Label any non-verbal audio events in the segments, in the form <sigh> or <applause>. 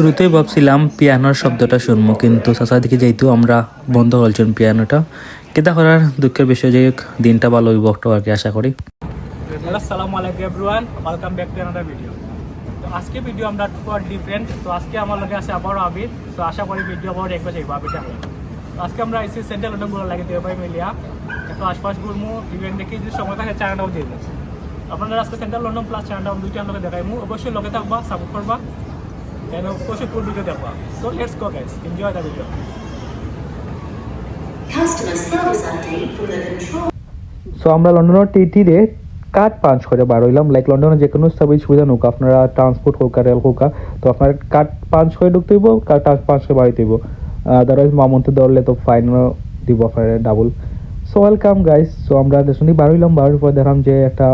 শুরুতেই ভাবছিলাম পিয়ানোর শব্দটা শুনব, কিন্তু চাচা দিকে যেহেতু আমরা বন্ধ করছেন পিয়ানোটা কেতা করার দুঃখের বিষয় যে দিনটা ভালো হইব আর কি আশা করি। আসসালামু আলাইকুম everyone welcome back to another video তো আজকে ভিডিও আমরা খুব ডিফারেন্ট তো আজকে আমার লগে আছে আবারও আবির তো আশা করি ভিডিও আবার একবার যাইব আবিরটা তো আজকে আমরা এসে সেন্ট্রাল লন্ডনগুলো লাগে দেবাই মিলিয়া। একটু আশপাশ ঘুরমু ইভেন্ট দেখি যদি সময় থাকে চায়নাটাও দিয়ে দেবো। আপনারা আজকে সেন্ট্রাল লন্ডন প্লাস চায়নাটাও দুইটার লগে দেখাইমু, অবশ্যই লগে থাকবা সাপোর্ট করবা। দেন অবশ্যই ফুল ভিডিও দেখবা so let's go guys enjoy the video Customer service update from the control. So আমরা লন্ডনের টিটিরে কার্ড পাঞ্চ করে বার হইলাম। লাইক লন্ডনে যে কোনো সার্ভিস সুবিধা নোক। আপনারা ট্রান্সপোর্ট হোক আর রেল হোক তো আপনার কার্ড পাঞ্চ করে ঢুকতে হইব কার্ড পাঞ্চ করে বাড়িতে হইব। আদারওয়াইজ মামন্তে ধরলে তো ফাইনও দিব আপনার double so welcome guys so আমরা দেশনি বার হইলাম। বার পর দেখলাম যে একটা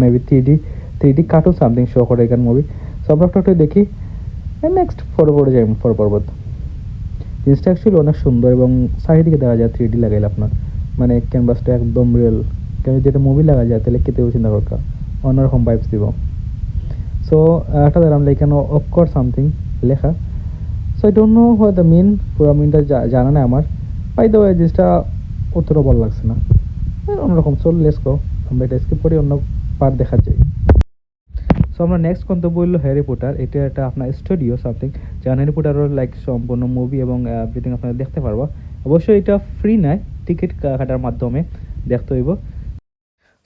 maybe three D three D cartoon something show করে এখান মুভি সো আমরা একটা দেখি। নেক্সট ফটো পরে যাই ফর পর্বত। জিনিসটা অ্যাকচুয়ালি অনেক সুন্দর এবং চারিদিকে দেখা যায় থ্রি ডি লাগাইলে আপনার। মানে ক্যানভাসটা একদম রিয়েল কেন যেটা মুভি লাগা যায়, তাহলে কেতেও চিন্তা করকা অন্যরকম ভাইবস দিব। সো একটা দিলাম লাইক কেন অফকোর্স সামথিং লেখা। So I don't know what the mean পুরো মিনটা জানা নাই আমার। পাই দেওয়া জিনিসটা অতটা ভালো লাগছে না। অন্যরকম চল লেস গো আমরা এটা স্কিপ করি, অন্য পার্ট দেখা যাই। সো আমরা নেক্সট গন্তব্য হইল হ্যারি পোটার এটা একটা আপনার স্টুডিও সামথিং যেখানে হ্যারি পোটারের লাইক সম্পূর্ণ মুভি এবং এভরিথিং আপনারা দেখতে পারবা। অবশ্যই এটা ফ্রি নাই টিকিট কাটার মাধ্যমে দেখতে হইব।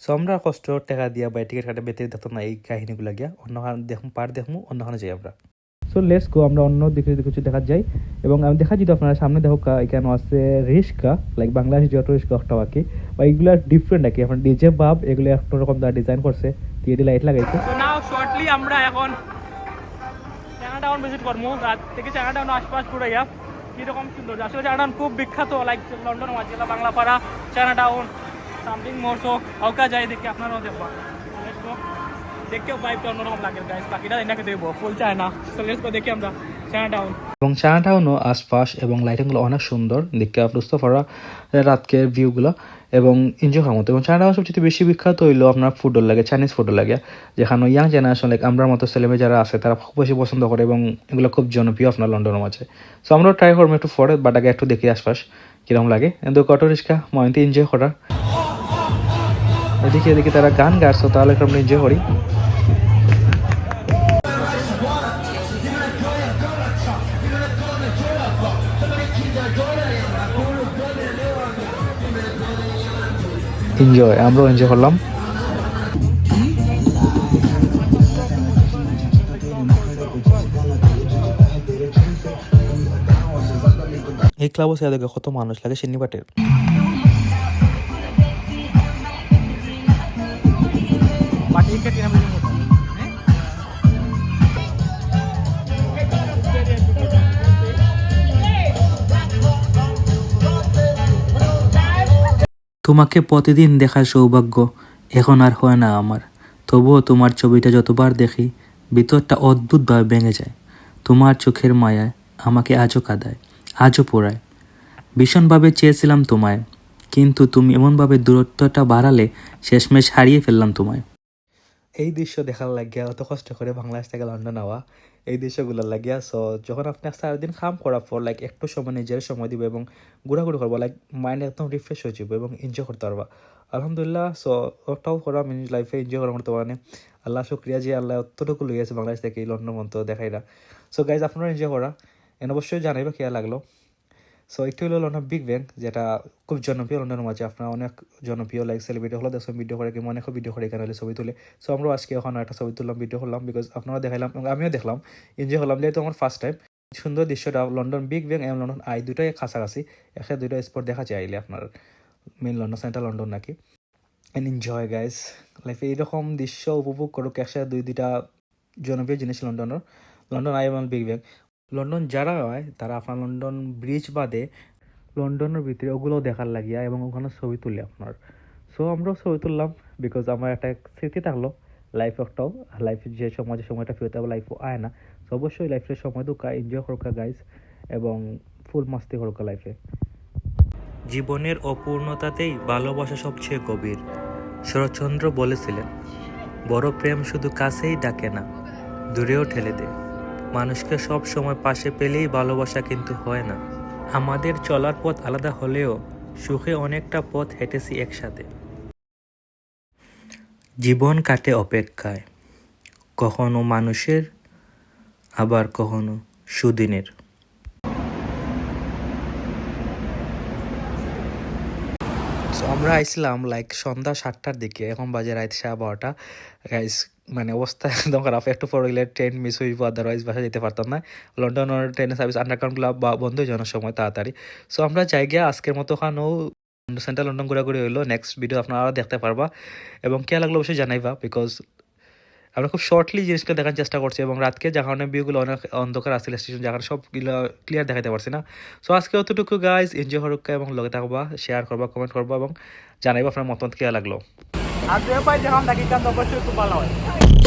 সো আমরা কষ্ট টাকা দিয়া বা টিকিট কাটা বেতে দেখতাম না এই কাহিনীগুলো গিয়া। অন্য দেখুন, পার দেখমু অন্যখানে যাই আমরা। সো লেটস গো আমরা অন্য দিকে কিছু দেখা যাই। এবং আমি দেখা যদি আপনারা সামনে দেখো এখানে আছে রিস্কা লাইক বাংলাদেশ যত রিস্কা একটা বাকি বা এগুলো ডিফারেন্ট আর কি এখন ডিজে বাব এগুলো একটা রকম তারা ডিজাইন করছে। টিএডি লাইট লাগাইছে। শর্টলি আমরা এখন টাউন ভিজিট করব। রাত থেকে টাউন আশপাশ ঘুরাইয়া কীরকম সুন্দর। আসলে টাউন খুব বিখ্যাত লাইক লন্ডন মাঝিলা বাংলাপাড়া টাউন সামথিং মোরসো হাউকা যাই দেখে, আপনারাও দেখব দেখেও বাইকটা অন্যরকম লাগে গাইস বাকিটা এনাকে দেখব। ফুল চায় না গো দেখি আমরা। টাউন এবং চায়নাটাউনও আশপাশ এবং লাইটিংগুলো অনেক সুন্দর। দেখতে বুঝতে পারা রাতকের ভিউগুলো এবং এনজয় করার মতো। এবং চায়নাটাউন সবচেয়ে বেশি বিখ্যাত হইল আপনার ফুটবল লাগে চাইনিজ ফুডও লাগে, যেখানে ইয়াং জেনারেশন লাইক আমরা মতো ছেলেমেয়ে যারা আছে, তারা খুব বেশি পছন্দ করে এবং এগুলো খুব জনপ্রিয় আপনার লন্ডনের মাঝে সো আমরাও ট্রাই করব একটু ফরে বাট আগে একটু দেখি আশপাশ কীরকম লাগে। কিন্তু অটো রিক্সা ময়ন্তি এনজয় করা এদিকে এদিকে তারা গান গাছ তাহলে একটু আমরা এনজয় করি। এনজয় আমরাও এনজয় করলাম। এই ক্লাবও সে দেখে কত মানুষ লাগে সিন্নিপাটের বাকি তোমাকে প্রতিদিন দেখার সৌভাগ্য এখন আর হয় না আমার। তবুও তোমার ছবিটা যতবার দেখি, ভিতরটা অদ্ভুতভাবে ভেঙে যায়। তোমার চোখের মায়ায় আমাকে আজও কাঁদায়, আজও পোড়ায়। ভীষণভাবে চেয়েছিলাম তোমায়, কিন্তু তুমি এমনভাবে দূরত্বটা বাড়ালে শেষমেশ হারিয়ে ফেললাম তোমায়। এই দৃশ্য দেখার লাগিয়া অত কষ্ট করে বাংলাদেশ থেকে লন্ডন আওয়া এই দৃশ্যগুলো লাগিয়া সো যখন আপনি সারাদিন খাম করার পর লাইক একটু সময়, নিজের সময় দিব এবং ঘোরাঘুরি করব লাইক মাইন্ড একদম রিফ্রেশ হয়ে যাবে এবং এনজয় করতে পারবা। আলহামদুলিল্লাহ সো ওটাও করা আমি লাইফে এনজয় করা করতে পারেন আল্লাহ শুক্রিয়া যে আল্লাহ অতটুকু লইয়াছে বাংলাদেশ থেকে লন্ডন দেখাই দেখাইরা। সো গাইজ আপনারা এনজয় করা। এন অবশ্যই জানাইবা কেয়া লাগল। সো একটু হলো লন্ডন বিগ ব্যাং যেটা খুব জনপ্রিয় লন্ডনের মাঝে। আপনার অনেক জনপ্রিয় লাইক সেলিব্রিটি হলো দেখুন ভিডিও করে কি অনেক ভিডিও করে এখানে ছবি তুলে। সো আমরাও আজকে ওখানে একটা ছবি তুললাম ভিডিও করলাম বিকজ আপনারা দেখাইলাম, এবং আমিও দেখলাম। এনজয় করলাম, যেহেতু আমার ফার্স্ট টাইম সুন্দর দৃশ্যটা লন্ডন বিগ ব্যাং এবং লন্ডন আই দুটাই কাছাকাছি। একসাথে দুইটা স্পট দেখা যায় আইলে আপনার। মেন লন্ডন সেন্ট্রাল লন্ডন নাকি। এন্ড এনজয় গাইজ লাইফে এইরকম দৃশ্য উপভোগ করুক, একসাথে দুই, দুইটা জনপ্রিয় জিনিস লন্ডনের লন্ডন আই এবং বিগ ব্যাং লন্ডন যারা হয়, তারা আপনার লন্ডন ব্রিজ বাদে লন্ডনের ভিতরে ওগুলো দেখার লাগিয়া এবং ওখানে ছবি তুলে আপনার। সো আমরাও ছবি তুললাম বিকজ আমার একটা স্মৃতি থাকল লাইফ একটাও লাইফে যে সময়, যে সময়টা ফিরতে হবে লাইফও আয় না। সো অবশ্যই লাইফের সময় দুকা এনজয় করুকা গাইজ এবং ফুল মাস্তি করুকা লাইফে জীবনের অপূর্ণতাতেই ভালোবাসা সবচেয়ে গভীর। শরৎচন্দ্র বলেছিলেন, বড় প্রেম শুধু কাছেই ডাকে না, দূরেও ঠেলে দেয় মানুষকে সব সময় পাশে পেলেই ভালোবাসা কিন্তু হয় না। আমাদের চলার পথ আলাদা হলেও সুখে অনেকটা পথ হেঁটেছি একসাথে। জীবন কাটে অপেক্ষায়। কখনো মানুষের, আবার কখনো সুদিনের। আমরা আইছিলাম লাইক সন্ধ্যা সাতটার দিকে, এখন বাজে রাত সাড়ে বারোটা। গাইস মানে অবস্থা <laughs> একদম খারাপ। একটু পর গেলে ট্রেন মিস হইব আদারওয়াইজ বাসা যেতে পারতাম না। লন্ডনের ট্রেনের সার্ভিস আন্ডারগ্রাউন্ডগুলো বন্ধ হয়ে যাওয়ার সময় তাড়াতাড়ি। সো আমরা গিয়া আজকের মতো খানো সেন্ট্রাল লন্ডন ঘোরাঘুরি হইল। নেক্সট ভিডিও আপনারা দেখতে পারবা। এবং কে লাগল অবশ্যই জানাইবা বিকজ আমরা খুব শর্টলি জিনিসটা দেখার চেষ্টা করছি এবং রাতকে জাগানোর ভিউগুলো অনেক অন্ধকার আসছিল স্টেশন জায়গার সবগুলো ক্লিয়ার দেখাতে পারছি না। সো আজকে অতটুকু গাইজ এনজয় হরক্কা এবং লগে থাকবা শেয়ার করবা কমেন্ট করবা এবং জানাইবা আপনার মতামত কে লাগল। আর দুই পাই যখন দেখি কাজ অবশ্যই খুব ভালো হয়